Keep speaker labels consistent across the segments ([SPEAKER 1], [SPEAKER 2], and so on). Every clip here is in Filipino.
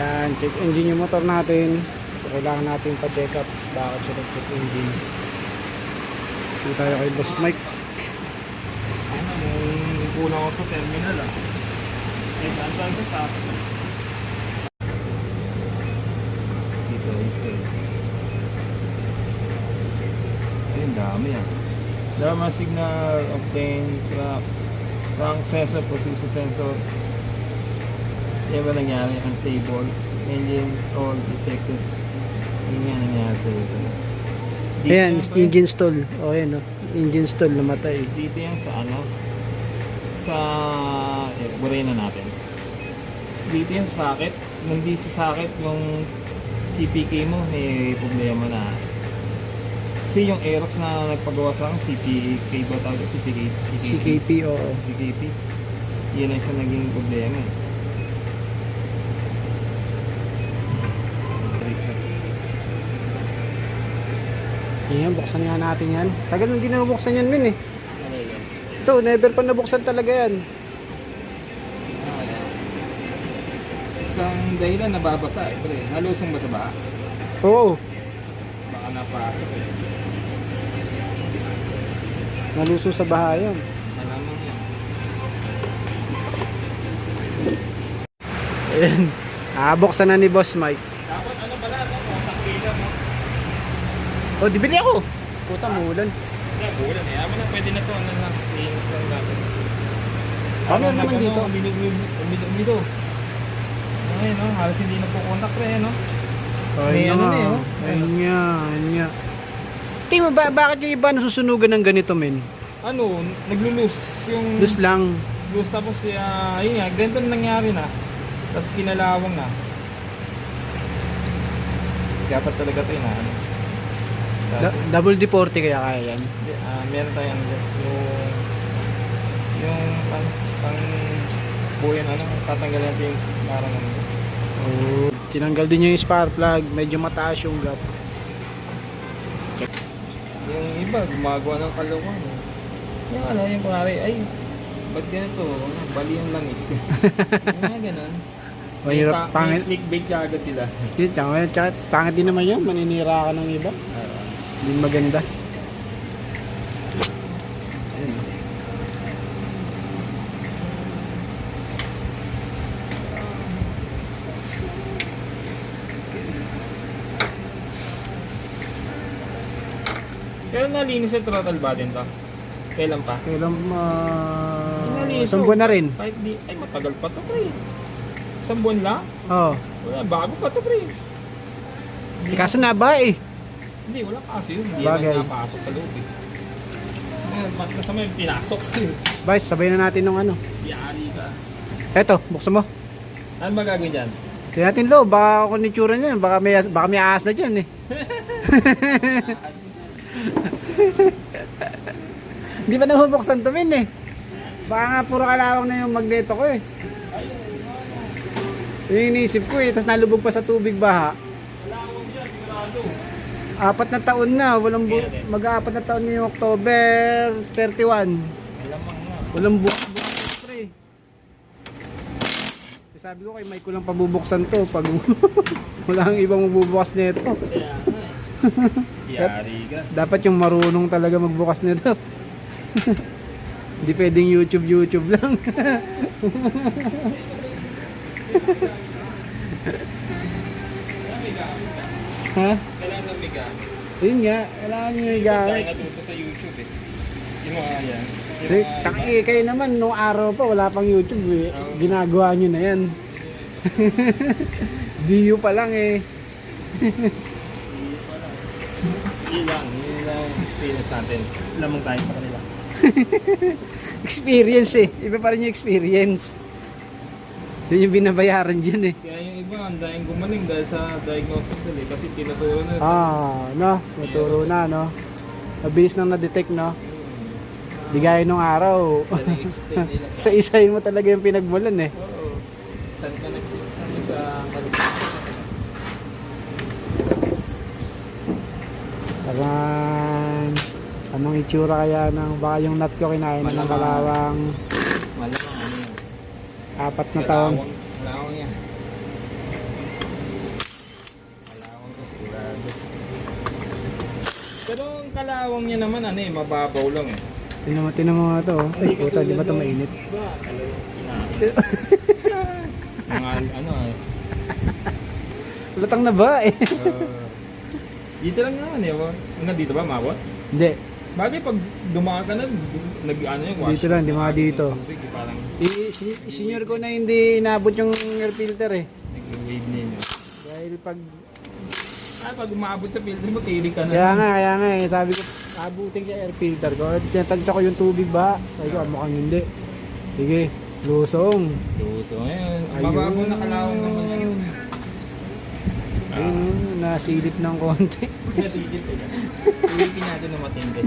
[SPEAKER 1] Ayan, check engine yung motor natin. So, kailangan natin pa-check up bakit siya nag-check engine. Dito tayo kay Boss Mike.
[SPEAKER 2] Ano, nung kulang ako sa terminal ah. Eh, saan ko sa Dito, install. Ayun, dami ah. Dama signal, obtain, crack, crank sensor, position sensor. Yan ba nangyari? Unstable. Engine stall detected. Yun nga nangyari sa ito. Dito
[SPEAKER 1] Ayan, engine stall. O, ayan o. Engine stall, namatay.
[SPEAKER 2] Dito yan sa ano? Sa... Eh, burayin na natin. Dito yan sa socket. Nung di sa socket, yung CPK mo, may problema na. Kasi yung Aerox na nagpagawa sa akin, CPK ba tawag? CPK?
[SPEAKER 1] CKP, oo.
[SPEAKER 2] CKP. Yan ang isa naging problema. eh.
[SPEAKER 1] Ayan, buksan nga natin yan. Tagal nang di nabuksan yan, Min eh. Ito, never pa nabuksan talaga yan.
[SPEAKER 2] Isang dahilan nababasa eh, pre. Nalusong ba sa baha?
[SPEAKER 1] Oo,
[SPEAKER 2] Baka napasok eh.
[SPEAKER 1] naluso sa baha yan.
[SPEAKER 2] Malamang yan.
[SPEAKER 1] Ayan. Ah, buksan na ni Boss Mike.
[SPEAKER 2] Dapat ano pala, no? Contact killer, no?
[SPEAKER 1] O, di bili ako. Puta, mulan.
[SPEAKER 2] Hindi, bulan eh. Amin na, pwede na to. Ano lang, linis lang natin.
[SPEAKER 1] Ano naman dito?
[SPEAKER 2] Umido. Ayun, no? Halos hindi na po contact pre, no?
[SPEAKER 1] Ayun
[SPEAKER 2] ano na eh, oh.
[SPEAKER 1] Ayun nga, ayun nga. Tingin mo, ba, bakit yung iba nasusunugan ng ganito, men?
[SPEAKER 2] Ano, naglulus yung...
[SPEAKER 1] Lus lang.
[SPEAKER 2] Lus tapos, uh, ayun nga, ganito na nangyari na. Tapos kinalawang na. Dapat talaga ito yun, ah, ano?
[SPEAKER 1] Da- double D40 kaya kaya yan.
[SPEAKER 2] Hindi, ah, meron tayong ano, yung yung pang pang buyan ano, tatanggalin natin yung parang ano.
[SPEAKER 1] Oh. Tinanggal din yung spark plug. Medyo mataas yung gap.
[SPEAKER 2] Yung iba, gumagawa ng. Eh. Yung ano, yung kunwari, ay, ba't ganito? Ano, bali yung langis. yung mga ganun.
[SPEAKER 1] Mahirap, pangit.
[SPEAKER 2] Clickbait ka agad sila.
[SPEAKER 1] Yun, tsaka, pangit din naman yan. Maninira ka ng iba. Hindi maganda.
[SPEAKER 2] Pero nalinis yung throttle button to. Kailan pa?
[SPEAKER 1] Kailan uh,
[SPEAKER 2] Nalinis,
[SPEAKER 1] isang buwan na rin.
[SPEAKER 2] Kahit di, ay matagal pa to pre. Isang buwan lang?
[SPEAKER 1] Oo.
[SPEAKER 2] Wala, bago pa to pre.
[SPEAKER 1] Kaso na ba eh.
[SPEAKER 2] Hindi, wala kasi yun. Hindi
[SPEAKER 1] Bagay.
[SPEAKER 2] na napasok sa loob eh. Ngayon, ba't kasama yung pinasok?
[SPEAKER 1] Vice, sabay na natin nung ano.
[SPEAKER 2] Yari ka.
[SPEAKER 1] Eto, buksan mo.
[SPEAKER 2] Ano ba gagawin dyan?
[SPEAKER 1] Tingnan natin lo, baka kung itsura niyan, baka may, baka may ahas na dyan eh. Hindi pa nabubuksan to min eh. Baka nga puro kalawang na yung magneto ko eh. Yun yung iniisip ko eh, tapos nalubog pa sa tubig baha. Apat na taon na, walang bu- mag-aapat na taon na yung October 31.
[SPEAKER 2] Malamang nga.
[SPEAKER 1] Walang bukas-bukas pre. Eh, Sabi ko kay Mike ko lang pabubuksan to pag wala kang ibang magbubukas nito.
[SPEAKER 2] Yari ka.
[SPEAKER 1] Dapat yung marunong talaga magbukas nito. Hindi pwedeng YouTube YouTube lang. ha?
[SPEAKER 2] Gamit.
[SPEAKER 1] Yun nga, kailangan nyo yung gamit.
[SPEAKER 2] natuto sa YouTube eh. Yung mga yan. Yung mga
[SPEAKER 1] taki, kayo naman, nung araw pa, wala pang YouTube eh. Ginagawa nyo na yan. Diyo pa lang eh.
[SPEAKER 2] Yun lang. Yun lang ang experience natin. Lamang tayo sa kanila.
[SPEAKER 1] Experience eh. Iba pa rin yung experience. Yun yung binabayaran dyan eh.
[SPEAKER 2] Kaya yung iba, ang daing gumaling dahil sa diagnosis nila eh. Kasi tinuturo na sa...
[SPEAKER 1] Ah, no? Naturo na, no? Mabilis nang na-detect, no? Di gaya nung araw.
[SPEAKER 2] Sa...
[SPEAKER 1] sa isahin mo talaga yung pinagmulan eh.
[SPEAKER 2] Oo. Saan ka nagsip? Saan ka?
[SPEAKER 1] Parang, anong itsura kaya ng, baka yung nut ko kinain na ng kalawang
[SPEAKER 2] Malamang.
[SPEAKER 1] Apat na taon.
[SPEAKER 2] Kalawang yan. Kalawang ko sigurado. Pero ang kalawang niya naman ano eh, mababaw lang eh.
[SPEAKER 1] Tinan mo, tinan mo nga ito. Oh. Ay, puta, di ba ito mainit?
[SPEAKER 2] Mga ano eh.
[SPEAKER 1] Lutang na ba eh?
[SPEAKER 2] Uh, dito lang naman eh. Hanggang dito ba, mabot?
[SPEAKER 1] Hindi.
[SPEAKER 2] Bagay pag dumaan ka na, nag ano yung wash.
[SPEAKER 1] Dito lang, di mga dito.
[SPEAKER 2] Parang
[SPEAKER 1] I, si, senior ko na hindi inabot yung air filter eh.
[SPEAKER 2] nag-wave ninyo.
[SPEAKER 1] Dahil pag...
[SPEAKER 2] Ah, pag umabot sa filter mo, tirik ka na.
[SPEAKER 1] Kaya nga, kaya nga eh. Sabi ko, abutin yung air filter ko. Tinatansya ko yung tubig ba? Sabi ko, ah, mukhang hindi. Sige, lusong.
[SPEAKER 2] So, ngayon,
[SPEAKER 1] Ayun.
[SPEAKER 2] mababaw na kalawang naman yan.
[SPEAKER 1] Ayun, nasilip ng konti.
[SPEAKER 2] Natigil sila. Iwikin natin na matindi.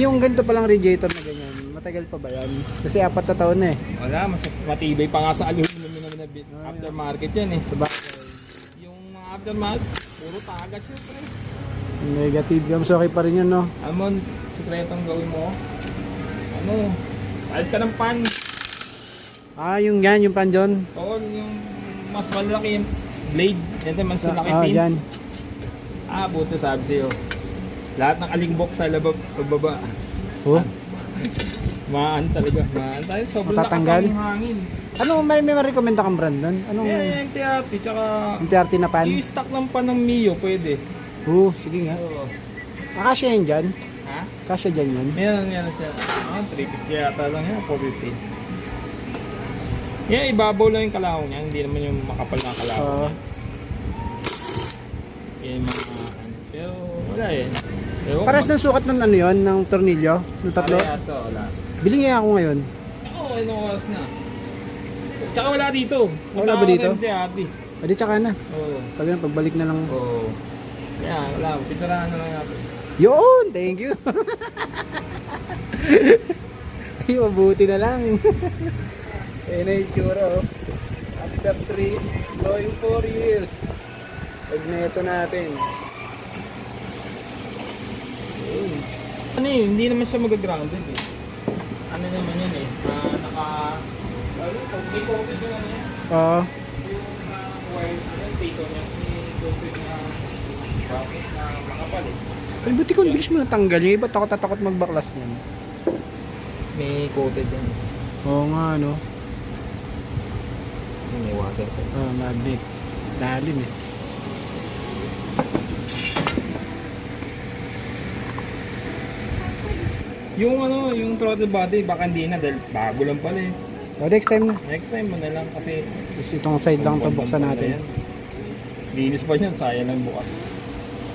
[SPEAKER 1] Yung ganito palang radiator na ganyan, matagal pa ba yan? Kasi apat na taon na eh.
[SPEAKER 2] Wala, mas matibay pa nga sa aluminum naman na bit. Aftermarket yan eh.
[SPEAKER 1] Sabagay.
[SPEAKER 2] Yung mga aftermarket, puro tagas yun pre.
[SPEAKER 1] Negative gams, okay pa rin yun, no?
[SPEAKER 2] Amon, sikretong gawin mo. Ano, palit ka ng pan.
[SPEAKER 1] Ah, yung yan, yung pan dyan.
[SPEAKER 2] Oo, yung mas malaki yung blade. Yan din, mas malaki
[SPEAKER 1] Ah,
[SPEAKER 2] pins.
[SPEAKER 1] dyan.
[SPEAKER 2] Ah, buto sabi sa'yo. Lahat ng alingbok sa labab, pagbaba.
[SPEAKER 1] Oh.
[SPEAKER 2] Maan talaga. Maan tayo. Sobrang
[SPEAKER 1] Matatanggal?
[SPEAKER 2] lakas ng hangin.
[SPEAKER 1] Ano, may, may ma-recommend kang brand nun? Anong
[SPEAKER 2] Eh, yung tiyati, tsaka...
[SPEAKER 1] yung TRT na pan?
[SPEAKER 2] Yung stock ng pan ng Mio, pwede.
[SPEAKER 1] Oo, sige nga.
[SPEAKER 2] Oo.
[SPEAKER 1] Ah, kasya yan dyan?
[SPEAKER 2] Ha?
[SPEAKER 1] Kasya dyan yun?
[SPEAKER 2] Meron yan siya. Ah, 350 yata lang yan, 450. Yan, ibabaw lang yung kalawang niya. Hindi naman yung makapal na kalawang
[SPEAKER 1] Oo.
[SPEAKER 2] niya. Yan yung mga ano. Pero wala eh. Ko,
[SPEAKER 1] Pares ng sukat ng ano yun, ng tornilyo, ng tatlo.
[SPEAKER 2] Parehas, oh, wala.
[SPEAKER 1] Bili nga ako ngayon.
[SPEAKER 2] Ako, anong oras na? Tsaka wala dito.
[SPEAKER 1] Wala ba dito?
[SPEAKER 2] Hindi, ati.
[SPEAKER 1] Adi tsaka na.
[SPEAKER 2] Oo.
[SPEAKER 1] Pag pagbalik na lang.
[SPEAKER 2] Oo. Yan, wala. Pitarahan na lang natin.
[SPEAKER 1] Yun! Thank you! Ay, mabuti na lang. Ayun na yung tsura, oh. After 3, going 4 years. Pag neto natin. Yun.
[SPEAKER 2] Ano eh, hindi naman siya mag-grounded eh. Ano naman yan eh, ah, naka... Ano, pag may coated yung ano yan,
[SPEAKER 1] Oo.
[SPEAKER 2] yung uh, wire, ano yung tato niya, may coated na brackets na makapal eh.
[SPEAKER 1] Ay, buti ko, bilis mo natanggal. Yung iba takot na takot magbaklas niyan.
[SPEAKER 2] May coated yan.
[SPEAKER 1] Oo nga, no?
[SPEAKER 2] May washer pa.
[SPEAKER 1] Ah, magnet. Lalim eh.
[SPEAKER 2] Yung ano, yung throttle body, baka hindi na dahil bago lang pala eh.
[SPEAKER 1] So, next time na.
[SPEAKER 2] Next time mo na lang kasi
[SPEAKER 1] Tapos itong side lang ito buksan natin.
[SPEAKER 2] Linis pa yan, sayang lang bukas.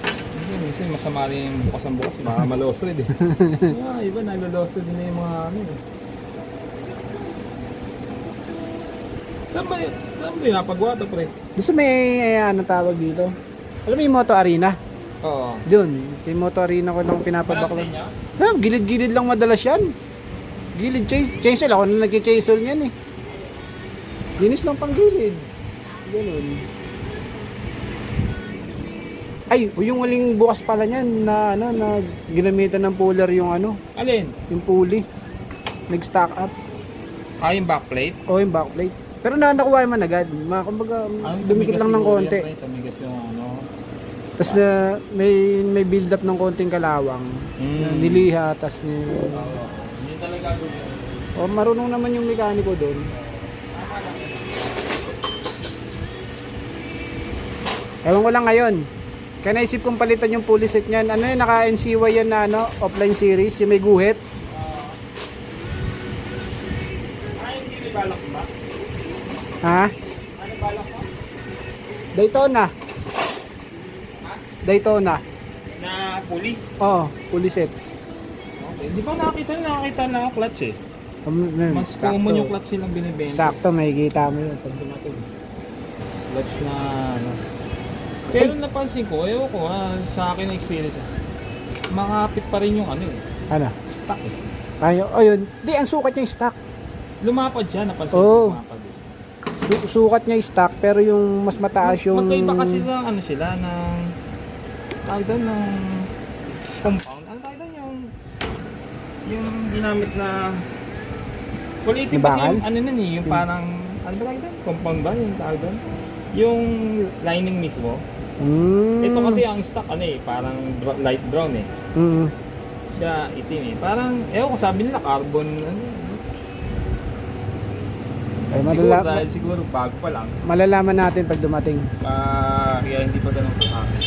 [SPEAKER 2] Kasi minsan masama rin yung bukas ang bukas, baka malosred eh. ah, iba nalolosred na yung mga ano eh. Saan ba, saan ba napagawa to pre?
[SPEAKER 1] Doon sa may, eh, ano tawag dito? Alam mo yung Moto Arena?
[SPEAKER 2] Oo.
[SPEAKER 1] Doon. Yung Moto Arena ko lang pinapabaklas. Ah, gilid-gilid lang madalas yan. Gilid, chase, chainsaw. Ako na nag-chainsaw niyan eh. Linis lang pang gilid. Ganun. Ay, yung huling bukas pala niyan na ano na ginamitan ng puller yung ano,
[SPEAKER 2] Alin?
[SPEAKER 1] yung pulley. Nag-stack up
[SPEAKER 2] Ah, yung backplate?
[SPEAKER 1] o yung backplate. Pero na nakuha naman agad. Ma, kumbaga,
[SPEAKER 2] Ah,
[SPEAKER 1] dumikit lang ng konti.
[SPEAKER 2] Tumigas yung ano.
[SPEAKER 1] Tapos na may may build up ng konting kalawang. Na
[SPEAKER 2] Mm.
[SPEAKER 1] niliha, tapos ni
[SPEAKER 2] Oo. Hindi talaga
[SPEAKER 1] marunong naman yung mekaniko doon. Ewan ko lang ngayon. Kaya naisip kong palitan yung pulley set niyan. Ano yun, naka NCY yan na ano, offline series, yung may guhit. Ha? Daytona. Daytona.
[SPEAKER 2] Na puli?
[SPEAKER 1] Oh, pulley set.
[SPEAKER 2] Okay. Di ba nakita na ang clutch eh.
[SPEAKER 1] Um, mm,
[SPEAKER 2] Mas
[SPEAKER 1] sakto.
[SPEAKER 2] common yung clutch silang binibenta.
[SPEAKER 1] Sakto, may kita mo yun. Pag dumating.
[SPEAKER 2] Clutch na ano. Pero napansin ko, ewan ko ha, sa akin na experience ah, makapit pa rin yung ano eh,
[SPEAKER 1] Ano?
[SPEAKER 2] stock eh.
[SPEAKER 1] Ayo, oh yun. Di, ang sukat niya yung stock.
[SPEAKER 2] Lumapad siya, napansin
[SPEAKER 1] Oo.
[SPEAKER 2] ko lumapad eh.
[SPEAKER 1] Su- sukat niya yung stock, pero yung mas mataas yung...
[SPEAKER 2] Magkaiba kasi ng ano sila, ng, tawag doon, ng compound. Ano tawag doon yung, yung ginamit na, quality
[SPEAKER 1] Yung
[SPEAKER 2] kasi yung ano nun eh, yung parang ano ba tawag doon? Compound ba yung tawag doon? Yung lining mismo.
[SPEAKER 1] Mm.
[SPEAKER 2] Ito kasi ang stock ano eh, parang light brown eh.
[SPEAKER 1] Mm.
[SPEAKER 2] Siya itim eh. Parang, ewan ko sabi nila carbon ano.
[SPEAKER 1] Ay,
[SPEAKER 2] siguro
[SPEAKER 1] malala-
[SPEAKER 2] dahil siguro bago pa lang.
[SPEAKER 1] malalaman natin pag dumating.
[SPEAKER 2] Ah, kaya hindi pa ganun kakapit.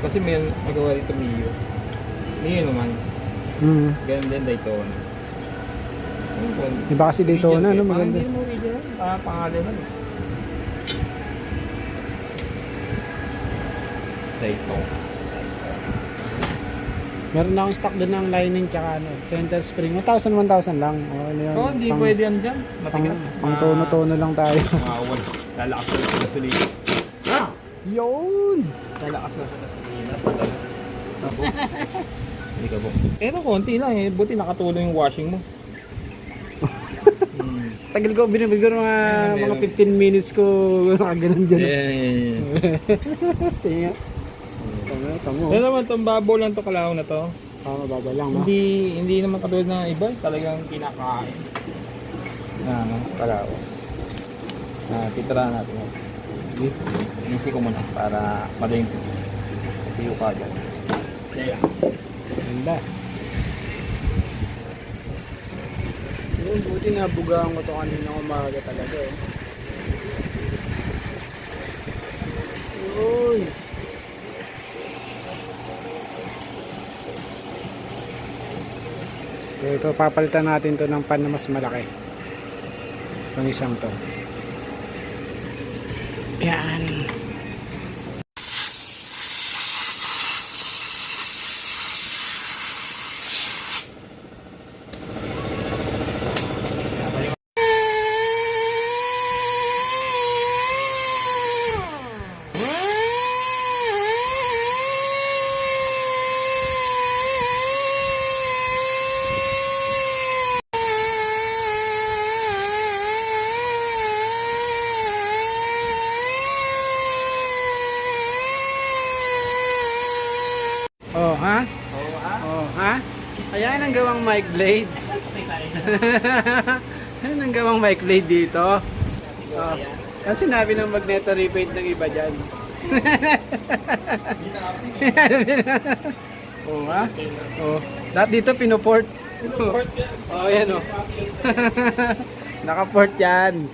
[SPEAKER 2] Kasi may magawa dito Mio. Mio naman.
[SPEAKER 1] Mm.
[SPEAKER 2] Ganun din Daytona. Ano ba?
[SPEAKER 1] Iba kasi Daytona, no?
[SPEAKER 2] eh. Parang
[SPEAKER 1] Maganda.
[SPEAKER 2] hindi mo original. Ah, pangalan na. Daytona.
[SPEAKER 1] Meron na akong stock doon ng lining tsaka ano, center spring. 1,000, 1,000 lang. Okay na yun.
[SPEAKER 2] Oo, hindi
[SPEAKER 1] Pang-
[SPEAKER 2] pwede yan dyan.
[SPEAKER 1] Pang,
[SPEAKER 2] Matigas.
[SPEAKER 1] pang tono-tono lang tayo.
[SPEAKER 2] Mawawal. Lalakas na sa gasolina.
[SPEAKER 1] Yun!
[SPEAKER 2] Lalakas na sa gasolina. Ako. Hindi ka po. Pero konti lang eh. Buti nakatulong yung washing mo. Hmm.
[SPEAKER 1] Tagal ko, binibigyan mga,
[SPEAKER 2] Yeah,
[SPEAKER 1] mga
[SPEAKER 2] meron.
[SPEAKER 1] 15 minutes ko nakaganon dyan.
[SPEAKER 2] Yeah, yeah, yeah.
[SPEAKER 1] Tingnan. Tama, tamo.
[SPEAKER 2] Pero naman itong babaw lang to kalaw na to.
[SPEAKER 1] Ah, mababa lang, no?
[SPEAKER 2] Hindi hindi naman katulad ng iba, talagang kinakain. Na ano, kalaw. Ah, titira natin. yun. Isi ko muna para madaling tuyo ka agad. Yeah.
[SPEAKER 1] Ganda. Yun, buti na bugaan ko to kanina umaga talaga eh. Yun. So ito, papalitan natin to ng pan na mas malaki. Itong isang to. Yan. Oh, ha?
[SPEAKER 2] Oo ah.
[SPEAKER 1] Oh, ha? Ayan ang gawang mic blade. Ayan ang gawang mic blade dito. Oh. Ang sinabi ng magneto repaint ng iba dyan. oh, ha? Oh. Lahat dito pinuport. oh, ayan oh. Nakaport yan.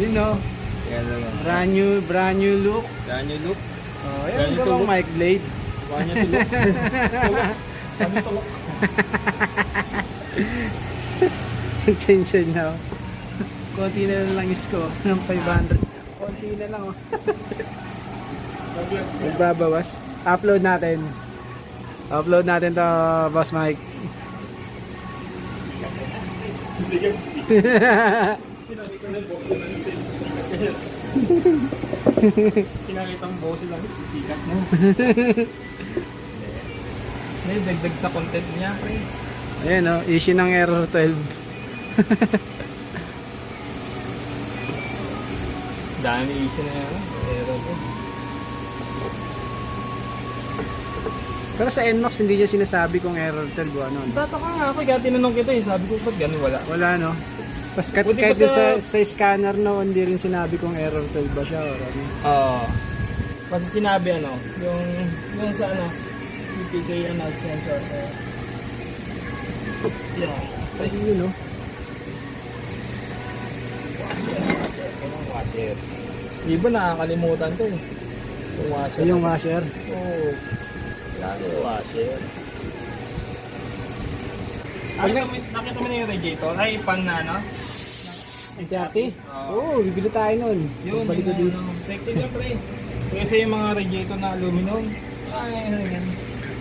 [SPEAKER 1] Yun oh.
[SPEAKER 2] Lang yan.
[SPEAKER 1] Brand new, brand new look.
[SPEAKER 2] Yan yung look.
[SPEAKER 1] Oh,
[SPEAKER 2] Brand
[SPEAKER 1] ayan ang
[SPEAKER 2] new
[SPEAKER 1] gawang
[SPEAKER 2] look.
[SPEAKER 1] mic blade.
[SPEAKER 2] Kuha niya tulok. Tulok. Kami tulok.
[SPEAKER 1] Change it now. Konti na lang is ko ng 500. Konti na lang oh. Magbabawas. Upload natin. Upload natin to Boss Mike.
[SPEAKER 2] Kinakitang boss lang, sisikat mo. May dagdag sa content niya, pre.
[SPEAKER 1] Ayan oh, issue ng Error 12.
[SPEAKER 2] Dami issue na yan. Pero to.
[SPEAKER 1] Pero sa NMAX hindi niya sinasabi kung Error 12 o ano. no?
[SPEAKER 2] Tataka nga ako, kaya tinanong kita eh. Sabi ko, ba't ganun wala?
[SPEAKER 1] Wala no. Tapos kahit,
[SPEAKER 2] Buti
[SPEAKER 1] kahit sa,
[SPEAKER 2] sa-
[SPEAKER 1] scanner no, hindi rin sinabi kung Error 12 ba siya or ano.
[SPEAKER 2] Oo. kasi sinabi ano, yung, yung sa ano, CPK ano, sensor. Uh, yeah.
[SPEAKER 1] Ay, yun no.
[SPEAKER 2] Washer. Iba nakakalimutan to eh. Yung washer.
[SPEAKER 1] Yung washer.
[SPEAKER 2] Oo. Lalo yung washer. Nakita mo, nakita mo na yung radiator? Ay, pan na ano?
[SPEAKER 1] NTRT?
[SPEAKER 2] Oo.
[SPEAKER 1] Oo, bibili tayo nun.
[SPEAKER 2] Yun,
[SPEAKER 1] Balik ko
[SPEAKER 2] yun,
[SPEAKER 1] dito.
[SPEAKER 2] ano. Safety nga pre. Kasi yung mga radiator na aluminum, ay, ano yan.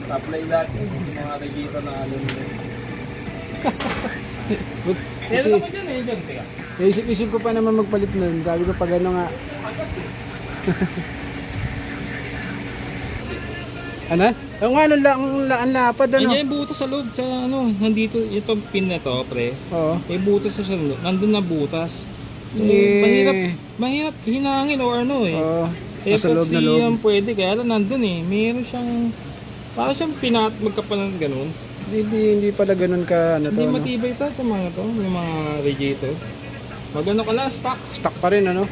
[SPEAKER 2] Apply lahat yun, yung mga radiator na aluminum. Meron ako dyan eh, dyan, teka.
[SPEAKER 1] Naisip-isip ko pa naman magpalit nun. Sabi ko pag ano nga. Ano? Ang ano lang, ang, la- ang lapad ano.
[SPEAKER 2] Ano? yung butas sa loob, sa ano, nandito, itong pin na to, pre.
[SPEAKER 1] Oo.
[SPEAKER 2] May butas sa loob, nandun na butas. Eh,
[SPEAKER 1] Eh.
[SPEAKER 2] mahirap, mahirap hinangin o ano eh.
[SPEAKER 1] Oo. Nasa loob na loob.
[SPEAKER 2] yan pwede, kaya lang nandun eh. Meron siyang, parang siyang pinat magkapal ng ganun.
[SPEAKER 1] Hindi, hindi pala ganun ka, ano to,
[SPEAKER 2] Hindi
[SPEAKER 1] ano?
[SPEAKER 2] matibay ito, ito mga to, yung mga radiator. Magano ka lang, stock.
[SPEAKER 1] Stock pa rin, ano?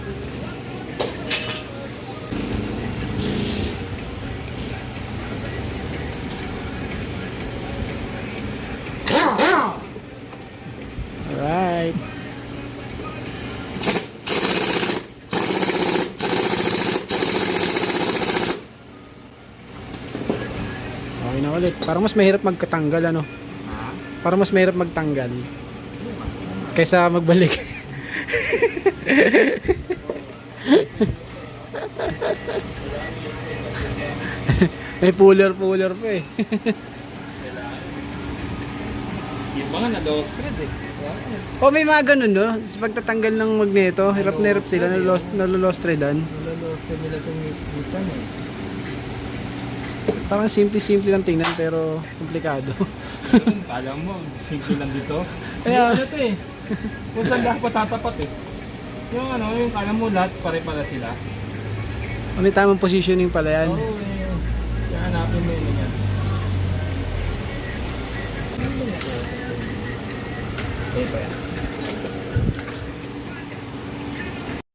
[SPEAKER 1] Na. Parang mas mahirap magkatanggal, ano? Parang mas mahirap magtanggal. Kaysa magbalik. May puller-puller pa eh.
[SPEAKER 2] Yung mga na-lost thread eh.
[SPEAKER 1] O may mga ganun no? Sa pagtatanggal ng magneto, hirap na hirap sila, nalost, nalost threadan.
[SPEAKER 2] Nala-lost thread nila itong minsan eh.
[SPEAKER 1] Parang simple-simple lang tingnan pero komplikado.
[SPEAKER 2] Kala mo, simple lang dito.
[SPEAKER 1] Kaya-
[SPEAKER 2] ano ito eh. Kung saan lahat patatapat eh. Yung ano, yung kala mo lahat pare-para sila.
[SPEAKER 1] may tamang positioning pala yan.
[SPEAKER 2] Oo eh. Kaya hanapin mo yun yan. Ano ba yan?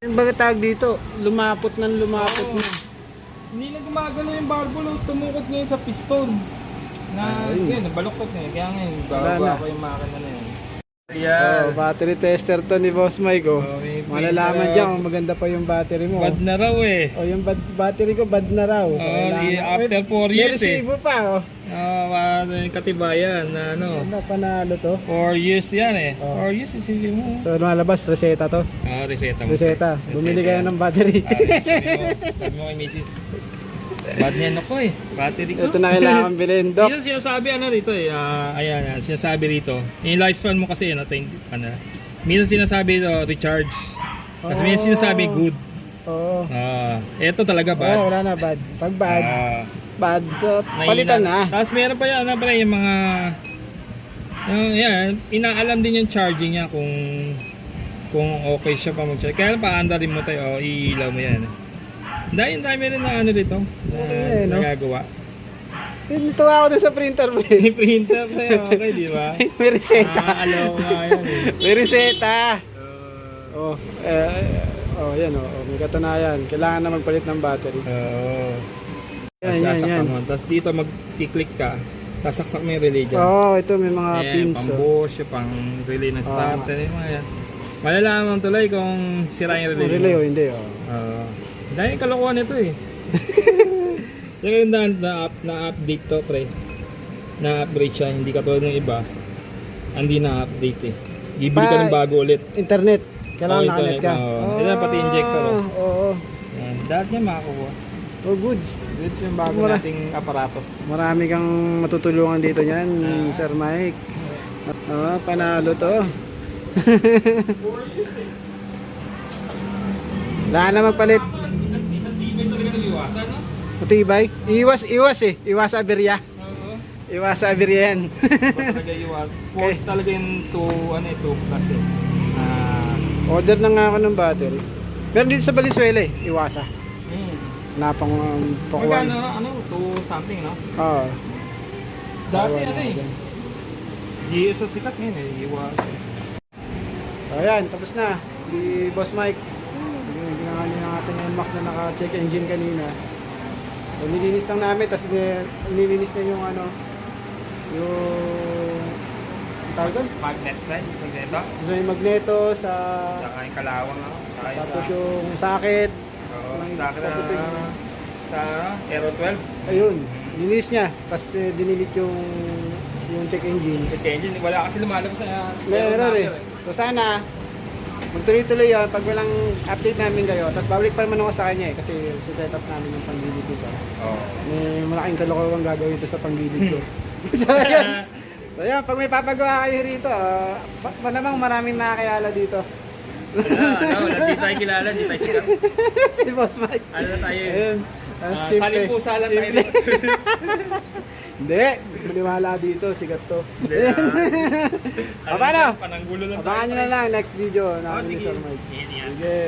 [SPEAKER 1] Yung baga tawag dito, lumapot ng lumapot
[SPEAKER 2] Oo.
[SPEAKER 1] na.
[SPEAKER 2] Hindi na gumagano yung barbell, oh. tumukot ngayon sa piston. Na,
[SPEAKER 1] Ayun.
[SPEAKER 2] yun, nabaluktot na yun. Kaya ngayon,
[SPEAKER 1] Wala na.
[SPEAKER 2] ko yung makina na yun.
[SPEAKER 1] Oh, battery tester to ni Boss Mike oh.
[SPEAKER 2] Oh, may-
[SPEAKER 1] Malalaman
[SPEAKER 2] may-
[SPEAKER 1] dyan kung maganda pa yung battery mo.
[SPEAKER 2] Bad na raw eh.
[SPEAKER 1] Oh, yung bad- battery ko bad na raw. Kailangan-
[SPEAKER 2] di- after
[SPEAKER 1] May-
[SPEAKER 2] four
[SPEAKER 1] may
[SPEAKER 2] years eh.
[SPEAKER 1] receiver pa oh.
[SPEAKER 2] Ah, uh, yung katibayan na ano.
[SPEAKER 1] Ano, panalo to.
[SPEAKER 2] 4 years yan eh.
[SPEAKER 1] Oh.
[SPEAKER 2] 4 years isipin mo.
[SPEAKER 1] So lumalabas, reseta to.
[SPEAKER 2] Ah, reseta mo.
[SPEAKER 1] Reseta. Bumili kayo ng battery.
[SPEAKER 2] Ah, sabi mo, sabi mo kay misis. Bad niyan ako eh. Battery ko.
[SPEAKER 1] Ito na kailangan bilhin, Doc.
[SPEAKER 2] Yan sinasabi ano rito eh. ah, ayan, yan, sinasabi rito. Yung lifespan mo kasi ano, ting, ano. Minsan sinasabi ito, recharge. Kasi minsan
[SPEAKER 1] Oh.
[SPEAKER 2] sinasabi good.
[SPEAKER 1] Oo.
[SPEAKER 2] Ah, ito talaga
[SPEAKER 1] Oh,
[SPEAKER 2] bad.
[SPEAKER 1] wala na bad. Pag bad,
[SPEAKER 2] Ah,
[SPEAKER 1] bad, uh,
[SPEAKER 2] mahina.
[SPEAKER 1] palitan na.
[SPEAKER 2] Tapos meron pa yan, ano pala yung mga yung, yan, inaalam din yung charging niya kung kung okay siya pa mag-charge. Kaya paanda rin mo tayo, oh, iilaw mo yan. Dahil dami rin na ano dito, na
[SPEAKER 1] Okay, no?
[SPEAKER 2] nagagawa.
[SPEAKER 1] Dito ako dun sa printer, pre.
[SPEAKER 2] May printer yun, okay, di ba?
[SPEAKER 1] May reseta.
[SPEAKER 2] Nakakalaw nga yan eh.
[SPEAKER 1] May reseta.
[SPEAKER 2] Uh,
[SPEAKER 1] Oh, eh, oh, yan oh, oh, may katunayan. Kailangan na magpalit ng battery.
[SPEAKER 2] Oo.
[SPEAKER 1] Yan, yan, yan.
[SPEAKER 2] mo. Tapos dito mag-click ka, sasaksak mo yung relay dyan.
[SPEAKER 1] Oh, ito may mga
[SPEAKER 2] Ayan,
[SPEAKER 1] pins.
[SPEAKER 2] pang
[SPEAKER 1] Oh.
[SPEAKER 2] bush, pang relay na starter, yung mga yan. Malalaman tuloy kung sira yung relay.
[SPEAKER 1] Oh,
[SPEAKER 2] mo.
[SPEAKER 1] relay oh, hindi oh.
[SPEAKER 2] Oo. dahil kalokohan nito eh. Tsaka yung na, na, na update to pre. Na upgrade siya, hindi katulad ng iba. Hindi na update eh. Bibili ka ng bago ulit.
[SPEAKER 1] Internet. Kailangan
[SPEAKER 2] Oh, internet,
[SPEAKER 1] ka.
[SPEAKER 2] oo. Ito, pati injector, oh.
[SPEAKER 1] Oo. Oh,
[SPEAKER 2] Yan. Dahil niya makakuha.
[SPEAKER 1] Oh, goods.
[SPEAKER 2] Goods yung bago
[SPEAKER 1] Mura.
[SPEAKER 2] nating aparato.
[SPEAKER 1] Marami kang matutulungan dito niyan,
[SPEAKER 2] Ah.
[SPEAKER 1] Sir Mike. Oh, panalo to. Wala na magpalit. Matibay. Iwas, iwas eh. Iwas aberya. Iwas aberya yan.
[SPEAKER 2] Talaga iwas. Port talaga yung 2, ano eh, 2 plus eh. Ah,
[SPEAKER 1] Order na nga ako ng battery. Pero dito sa Valenzuela eh, iwasa.
[SPEAKER 2] hmm.
[SPEAKER 1] Napang um,
[SPEAKER 2] Magkano,
[SPEAKER 1] pakuan.
[SPEAKER 2] ano, 2 something, no?
[SPEAKER 1] Oo.
[SPEAKER 2] Dati
[SPEAKER 1] Bawa
[SPEAKER 2] ano eh. GS sa sikat ngayon eh, iwas.
[SPEAKER 1] So, ayan, tapos na. Si Boss Mike. Ginawa niya natin yung Max na naka-check engine kanina. So, nilinis lang namin, tapos ni- nilinis na yung ano, yung ang tawag doon?
[SPEAKER 2] Magnet side, magneto.
[SPEAKER 1] So, yung magneto sa
[SPEAKER 2] Saka yung kalawang ako. Saka yung
[SPEAKER 1] tapos
[SPEAKER 2] sa,
[SPEAKER 1] yung socket.
[SPEAKER 2] Sa akin na, sa Aero 12.
[SPEAKER 1] Ayun, nilinis niya. Tapos eh, dinilit yung yung check engine.
[SPEAKER 2] Check engine, wala kasi lumalabas sa
[SPEAKER 1] May error eh. So sana, magtuloy-tuloy yun. Pag walang update namin kayo, tapos babalik pa naman ako sa kanya eh. Kasi set up namin yung panggilid dito.
[SPEAKER 2] Oo.
[SPEAKER 1] May malaking kalokohan gagawin ito sa panggilid ko. so yun. So yun, pag may papagawa kayo rito, uh, pa- malamang maraming nakakayala dito.
[SPEAKER 2] Ano, hindi tayo kilala, hindi tayo sikat.
[SPEAKER 1] si Boss Mike.
[SPEAKER 2] Ano na tayo?
[SPEAKER 1] Ayun.
[SPEAKER 2] Ah,
[SPEAKER 1] simple.
[SPEAKER 2] Salimpusa lang tayo.
[SPEAKER 1] Simple. Hindi, maniwala dito, sigat to.
[SPEAKER 2] Hindi ah.
[SPEAKER 1] O, paano?
[SPEAKER 2] Pananggulo lang
[SPEAKER 1] Abangan nyo na lang next video
[SPEAKER 2] Oh,
[SPEAKER 1] namin ni
[SPEAKER 2] sige.
[SPEAKER 1] Sir Mike.
[SPEAKER 2] Yan, yan.
[SPEAKER 1] Sige.